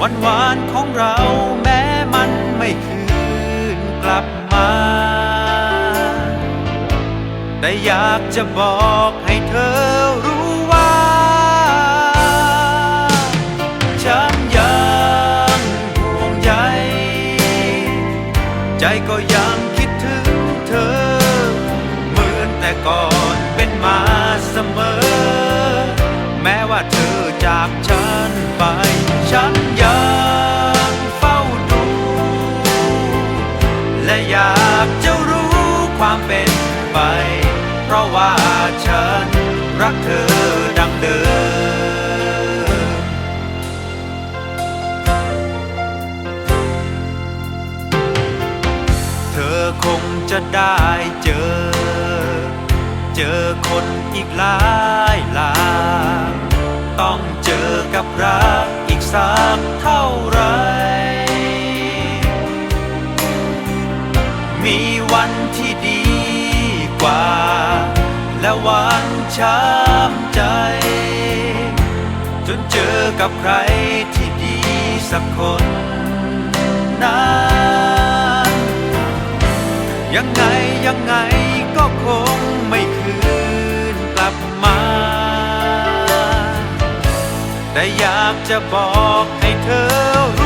วันหวานของเราแม้มันไม่คืนกลับมา แต่อยากจะบอกให้เธอรู้ว่า ฉันยังห่วงใยใจก็ยัง อยากจะรู้ความเป็นไป เพราะว่าฉันรักเธอดังเดิมเธอคงจะได้เจอ เจอคนอีกหลายหลาย และวันช้ำใจ จนเจอกับใครที่ดีสักคนนั้นยังไงยังไงก็คงไม่คืนกลับมา แต่อยากจะบอกให้เธอรู้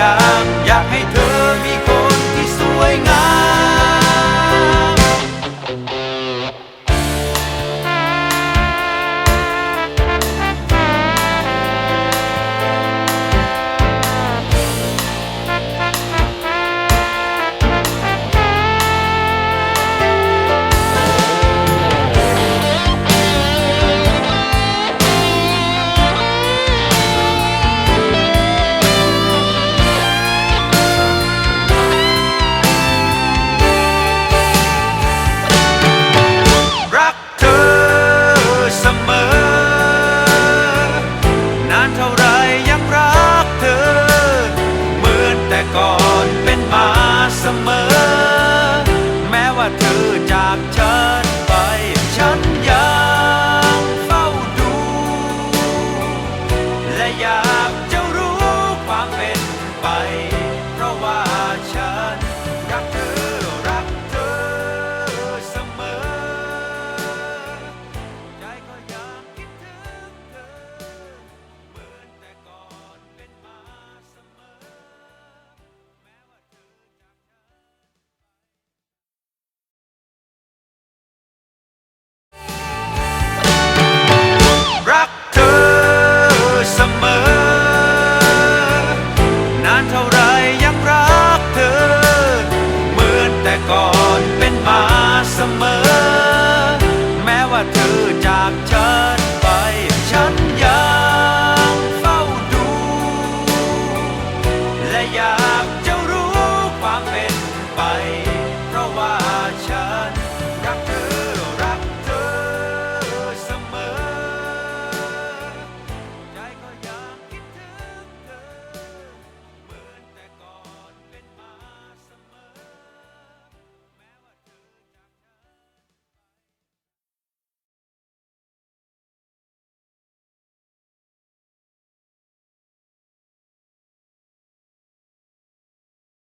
อ ก่อนเป็นมาเสมอ แม้ว่าเธอจากฉันไป ฉันยังเฝ้าดู และยัง ก่อนเป็นมาเสมอ แม้ว่าเธอจากฉัน